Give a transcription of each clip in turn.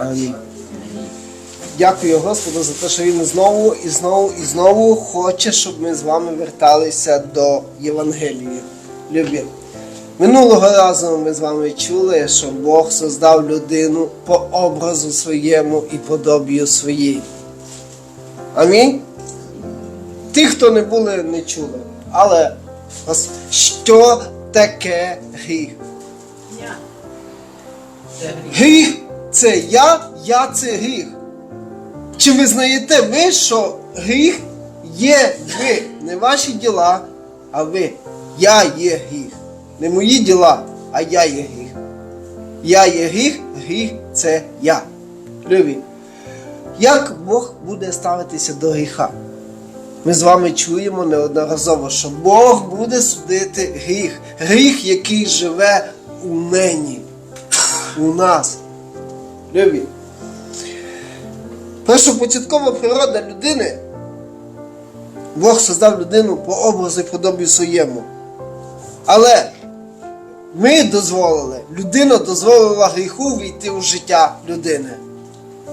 Амінь. Дякую Господу за те, що Він знову і знову і знову хоче, щоб ми з вами верталися до Євангелії. Любі. Минулого разу ми з вами чули, що Бог создав людину по образу своєму і подобію своїй. Амінь. Ті, хто не були, не чули. Але що таке гріх? Гріх це я, я це гріх. Чи визнаєте ви, що гріх є ви? Не ваші діла, а ви. Я є гріх. Не мої діла, а я є гріх. Я є гріх, гріх це я. Любі. Як Бог буде ставитися до гріха? Ми з вами чуємо неодноразово, що Бог буде судити гріх. Гріх, який живе у мені, у нас. Любі. Першопочаткова природа людини. Бог создав людину по образу і подобію своєму. Але ми дозволили, людина дозволила гріху війти у життя людини.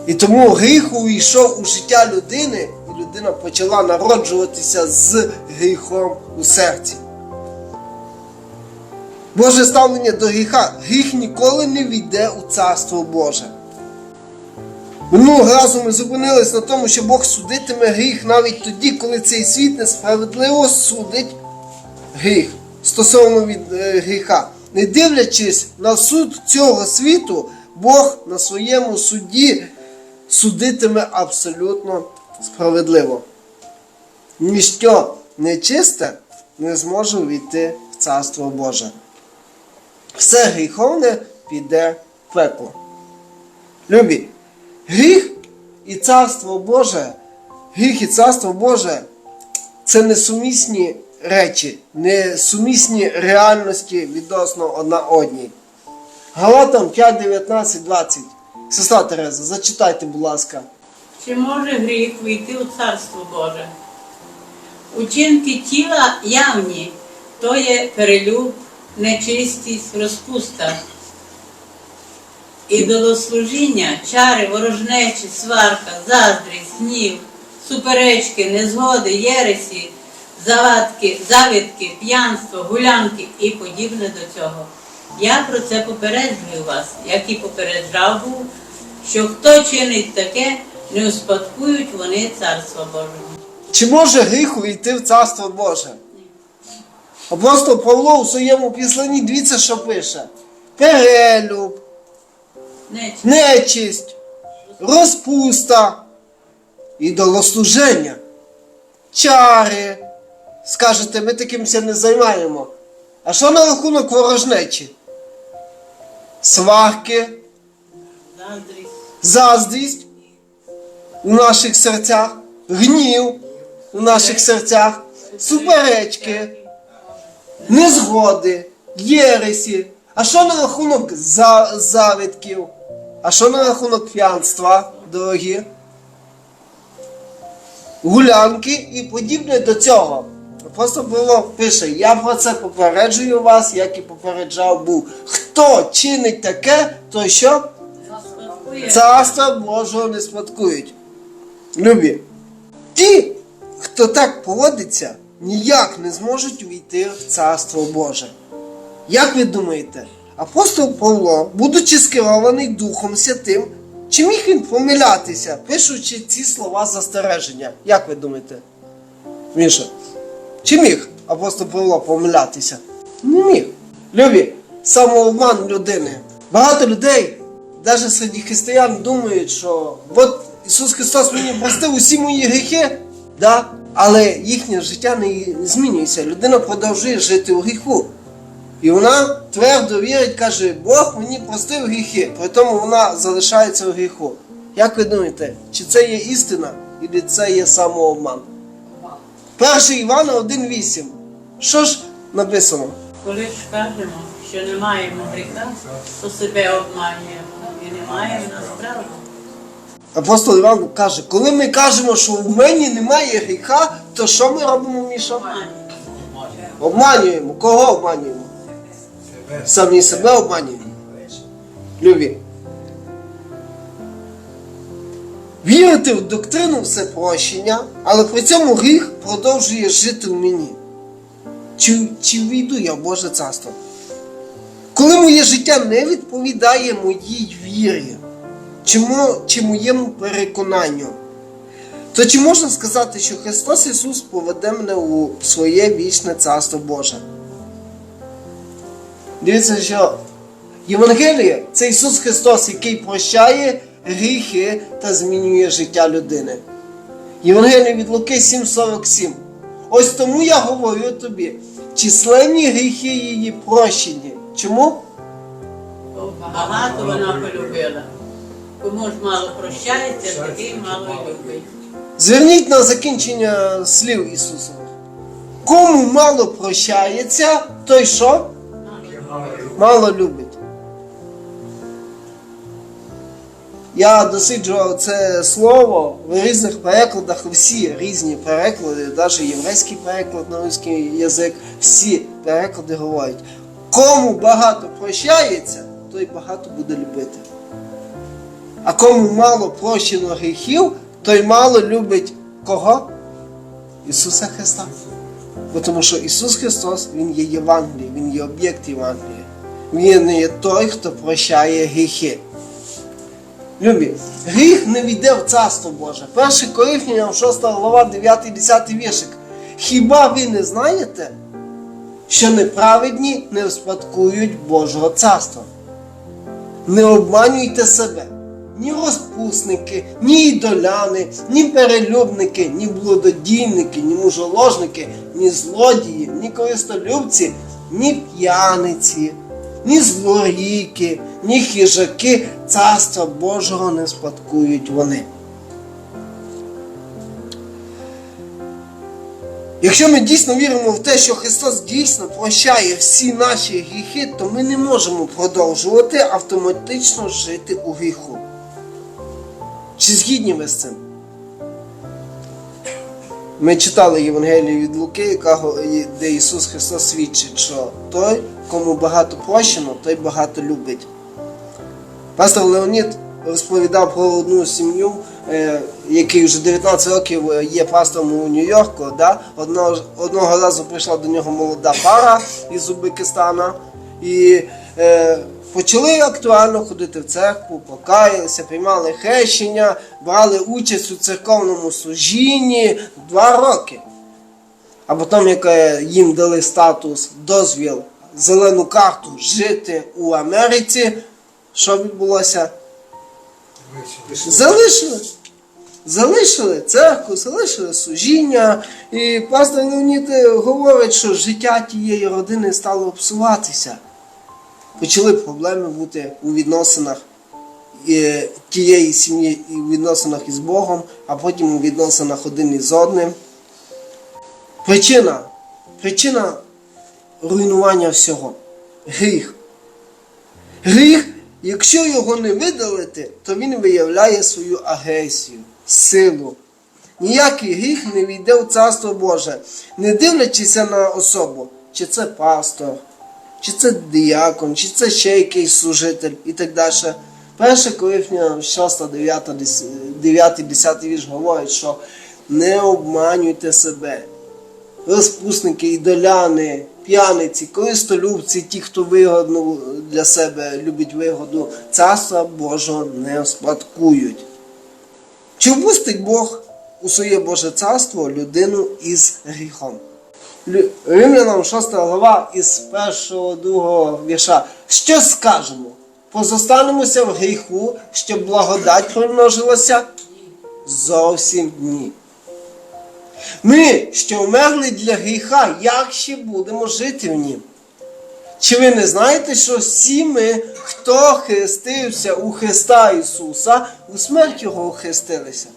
І тому гріх увійшов у життя людини, і людина почала народжуватися з гріхом у серці. Боже ставлення до гріха. Гріх ніколи не війде у Царство Боже. Минулого разу ми зупинились на тому, що Бог судитиме гріх навіть тоді, коли цей світ несправедливо судить гріх стосовно від е, гріха. Не дивлячись на суд цього світу, Бог на своєму суді судитиме абсолютно справедливо. Ніщо нечисте не зможе війти в Царство Боже. Все гріховне піде в пекло. Любі, гріх і царство Боже, гріх і царство Боже це несумісні речі, несумісні реальності відносно одна одній. Галатам 5, 19, 20. Сестра Тереза, зачитайте, будь ласка. Чи може гріх війти у Царство Боже? Учинки тіла явні, то є перелюб, нечистість, розпуста. Ідолослужіння, чари, ворожнечі, сварка, заздрість, гнів, суперечки, незгоди, єресі, завадки, завідки, п'янство, гулянки і подібне до цього. Я про це попереджую вас, як і попереджав був, що хто чинить таке, не успадкують вони Царства Божого. Чи може гріх увійти в Царство Боже? Апостол Павло у своєму післанні дивіться, що пише: перелюб, Нечисть. нечисть, розпуста, ідолослуження, чари. Скажете, ми такимся не займаємо. А що на рахунок ворожнечі? Сварки, Заздрість. у наших серцях, гнів у наших серцях, суперечки, незгоди, єресі. А що на рахунок за- завидків? А що на рахунок п'янства, дорогі? Гулянки і подібне до цього. Апостол Павло пише: Я про це попереджую вас, як і попереджав був. Хто чинить таке, то що? Царства Божого не спадкують. Любі. Ті, хто так поводиться, ніяк не зможуть увійти в Царство Боже. Як ви думаєте, апостол Павло, будучи скерований Духом Святим, чи міг він помилятися, пишучи ці слова застереження? Як ви думаєте? Міша, чи міг апостол Павло помилятися? Не міг. Любі, самообман людини. Багато людей, навіть серед християн, думають, що от Ісус Христос мені простив усі мої гріхи, да? але їхнє життя не змінюється. Людина продовжує жити у гріху. І вона твердо вірить, каже, Бог мені простив гріхи, при тому вона залишається у гріху. Як ви думаєте, чи це є істина, чи це є самообман? 1 Івана 1,8. Що ж написано? Коли ж кажемо, що не маємо гріха, то себе обманюємо і не маємо насправді. Апостол Іван каже, коли ми кажемо, що в мені немає гріха, то що ми робимо, Міша? Обманюємо. Обманюємо. Кого обманюємо? Самі себе обманюємо. Любі. Вірити в доктрину всепрощення, але при цьому гріх продовжує жити в мені. Чи, чи війду я в Боже царство? Коли моє життя не відповідає моїй вірі, чи, мо, чи моєму переконанню, то чи можна сказати, що Христос Ісус поведе мене у своє вічне царство Боже? Дивіться, що Євангеліє це Ісус Христос, який прощає гріхи та змінює життя людини. Євангеліє від Луки 7,47. Ось тому я говорю тобі, численні гріхи її прощені. Чому? Багато вона полюбила. Кому ж мало прощається, такий мало й любить. Зверніть на закінчення слів Ісусових. Кому мало прощається, той що? Мало любить. Я досліджував це слово в різних перекладах, всі різні переклади, навіть єврейський переклад на русський язик, всі переклади говорять, кому багато прощається, той багато буде любити. А кому мало прощено гріхів, той мало любить кого? Ісуса Христа. Бо тому що Ісус Христос, Він є Євангеліє, Він є об'єкт Євангелія. Він є той, хто прощає гріхи. Любі, гріх не війде в Царство Боже. 1 Коринфянам 6 глава, 9 10 віршик. Хіба ви не знаєте, що неправедні не успадкують Божого царства? Не обманюйте себе. Ні розпусники, ні ідоляни, ні перелюбники, ні блудодійники, ні мужоложники, ні злодії, ні користолюбці, ні п'яниці, ні злорійки, ні хижаки царства Божого не спадкують вони. Якщо ми дійсно віримо в те, що Христос дійсно прощає всі наші гріхи, то ми не можемо продовжувати автоматично жити у гріху. Чи згідні ви з цим? Ми читали Євангелію від Луки, де Ісус Христос свідчить, що той, кому багато прощено, той багато любить. Пастор Леонід розповідав про одну сім'ю, е, який вже 19 років е, є пастором у Нью-Йорку. Да? Одного, одного разу прийшла до нього молода пара із Узбекистана і е, почали актуально ходити в церкву, покаялися, приймали хрещення, брали участь у церковному служінні два роки. А потім, як їм дали статус, дозвіл, зелену карту жити у Америці, що відбулося? Залишили. Залишили церкву, залишили служіння. І пастор Леонід говорить, що життя тієї родини стало псуватися. Почали проблеми бути у відносинах е, тієї сім'ї і у відносинах із Богом, а потім у відносинах один із одним. Причина. Причина руйнування всього. Гріх. Гріх, якщо його не видалити, то він виявляє свою агресію, силу. Ніякий гріх не війде в Царство Боже, не дивлячися на особу, чи це пастор, чи це діякон, чи це ще якийсь служитель і так далі. 1 Коринфянам 6, 9, 9, 10 вірш говорить, що не обманюйте себе розпусники, ідоляни, п'яниці, користолюбці, ті, хто вигодно для себе любить вигоду, царства Божого не успадкують. Чи впустить Бог у своє Боже царство людину із гріхом? Римлянам 6 глава із 1-2 вірша. Що скажемо? Позостанемося в гріху, щоб благодать примножилася? Зовсім ні. Ми, що вмерли для гріха, як ще будемо жити в нім? Чи ви не знаєте, що всі ми, хто хрестився у Христа Ісуса, у смерть Його хрестилися?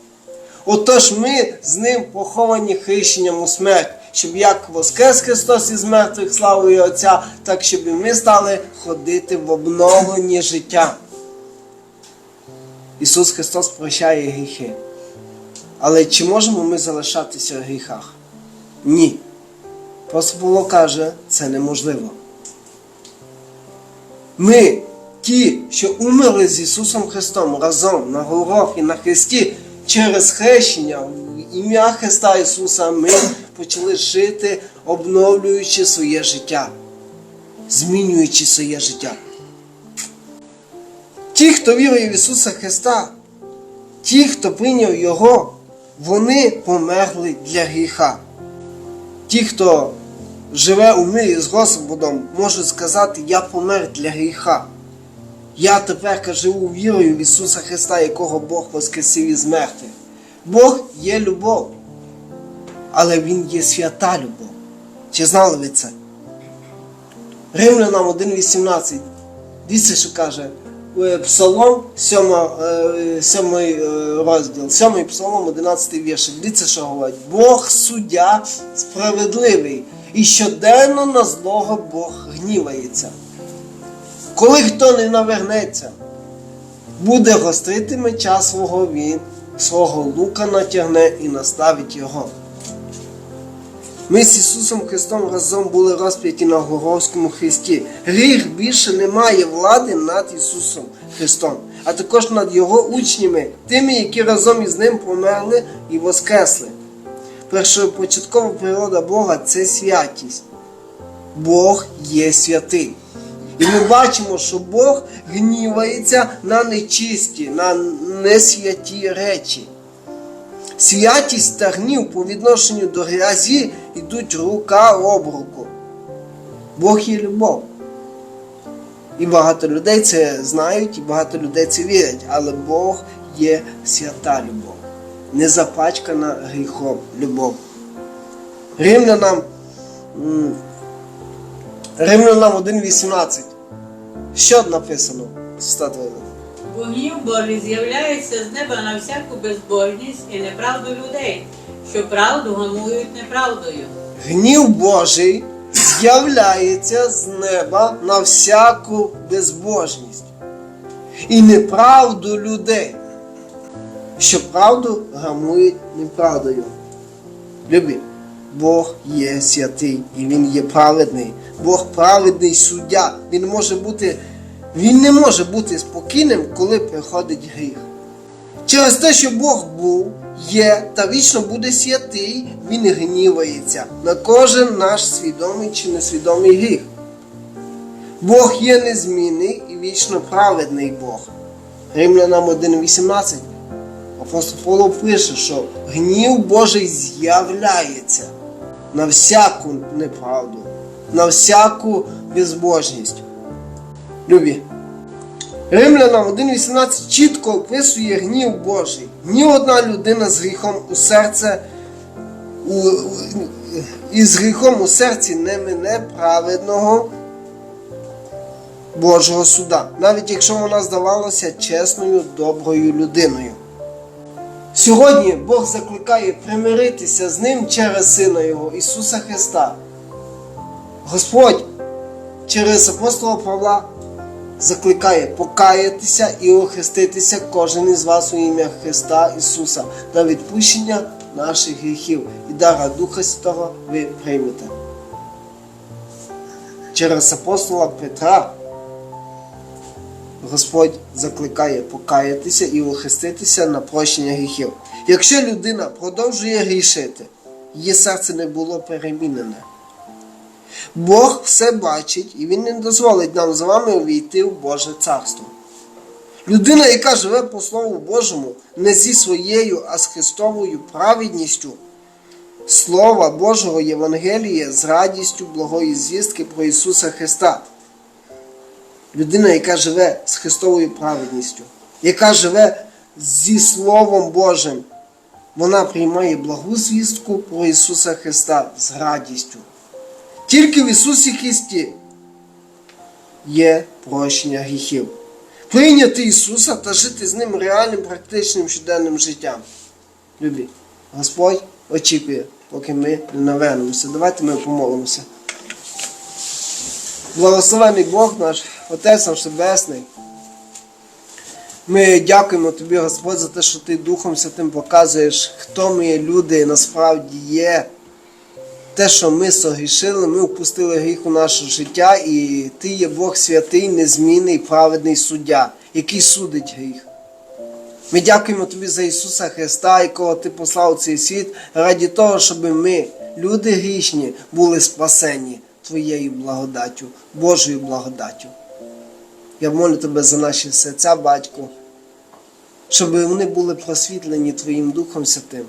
Отож ми з ним поховані хрещенням у смерть, щоб як воскрес Христос із мертвих славою Отця, так щоб і ми стали ходити в обновленні життя. Ісус Христос прощає гріхи. Але чи можемо ми залишатися в гріхах? Ні. Просто Павло каже, це неможливо. Ми, ті, що умерли з Ісусом Христом разом на Голгофі, на Христі, через хрещення ім'я Христа Ісуса ми почали жити, обновлюючи своє життя, змінюючи своє життя. Ті, хто вірує в Ісуса Христа, ті, хто прийняв Його, вони померли для гріха. Ті, хто живе у мирі з Господом, можуть сказати, я помер для гріха. Я тепер живу вірою в Ісуса Христа, якого Бог воскресив із мертвих. Бог є любов, але Він є свята любов. Чи знали ви це? Римлянам 1.18. Дивіться, що каже е, Псалом, 7, е, 7 розділ, 7 Псалом, 11 вірш. Дивіться, що говорить. Бог суддя справедливий, і щоденно на злого Бог гнівається. Коли хто не навернеться, буде гострити меча свого він, свого лука натягне і наставить його. Ми з Ісусом Христом разом були розп'яті на Горовському Христі. Гріх більше не має влади над Ісусом Христом, а також над Його учнями, тими, які разом із Ним померли і воскресли. Першопочаткова природа Бога це святість. Бог є святий. І ми бачимо, що Бог гнівається на нечисті, на несвяті речі. Святість та гнів по відношенню до грязі йдуть рука об руку. Бог є любов. І багато людей це знають, і багато людей це вірять, але Бог є свята любов, не запачкана гріхом любов. Римлянам, Римлянам 1.18. Що написано? Статуя. Гнів Божий з'являється з неба на всяку безбожність і неправду людей, що правду гамують неправдою. Гнів Божий з'являється з неба на всяку безбожність і неправду людей, що правду гамують неправдою. Любі, Бог є святий і Він є праведний. Бог праведний суддя. Він може бути, він не може бути спокійним, коли приходить гріх. Через те, що Бог був, є та вічно буде святий, Він гнівається на кожен наш свідомий чи несвідомий гріх. Бог є незмінний і вічно праведний Бог. Римлянам 1.18. Апостол Павло пише, що гнів Божий з'являється на всяку неправду, на всяку безбожність. Любі, Римлянам 1.18 чітко описує гнів Божий. Ні одна людина з гріхом у серце у, і з гріхом у серці не мине праведного Божого суда, навіть якщо вона здавалася чесною, доброю людиною. Сьогодні Бог закликає примиритися з ним через Сина Його Ісуса Христа. Господь через апостола Павла закликає покаятися і охреститися кожен із вас у ім'я Христа Ісуса на відпущення наших гріхів і дара Духа Святого ви приймете. Через апостола Петра Господь закликає покаятися і охреститися на прощення гріхів. Якщо людина продовжує грішити, її серце не було перемінене. Бог все бачить і Він не дозволить нам з вами увійти в Боже царство. Людина, яка живе по Слову Божому, не зі своєю, а з Христовою праведністю, Слова Божого Євангелія з радістю благої звістки про Ісуса Христа. Людина, яка живе з Христовою праведністю, яка живе зі Словом Божим, вона приймає благу звістку про Ісуса Христа з радістю. Тільки в Ісусі Христі є прощення гріхів. Прийняти Ісуса та жити з Ним реальним практичним щоденним життям. Любі, Господь очікує, поки ми не навернемося. Давайте ми помолимося. Благословений Бог наш, Отець наш Небесний. Ми дякуємо Тобі, Господь, за те, що Ти Духом Святим показуєш, хто ми є люди насправді є. Те, що ми согрішили, ми впустили гріх у наше життя, і Ти є Бог святий, незмінний, праведний суддя, який судить гріх. Ми дякуємо тобі за Ісуса Христа, якого ти послав у цей світ, раді того, щоб ми, люди грішні, були спасені Твоєю благодаттю, Божою благодаттю. Я молю тебе за наші серця, батько, щоб вони були просвітлені Твоїм Духом Святим.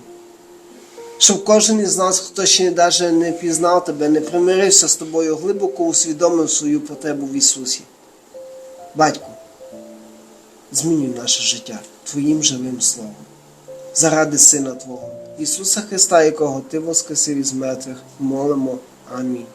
Щоб кожен із нас, хто ще навіть не пізнав тебе, не примирився з тобою, глибоко усвідомив свою потребу в Ісусі. Батьку, змінюй наше життя Твоїм живим Словом. Заради Сина Твого, Ісуса Христа, якого Ти воскресив із мертвих, молимо. Амінь.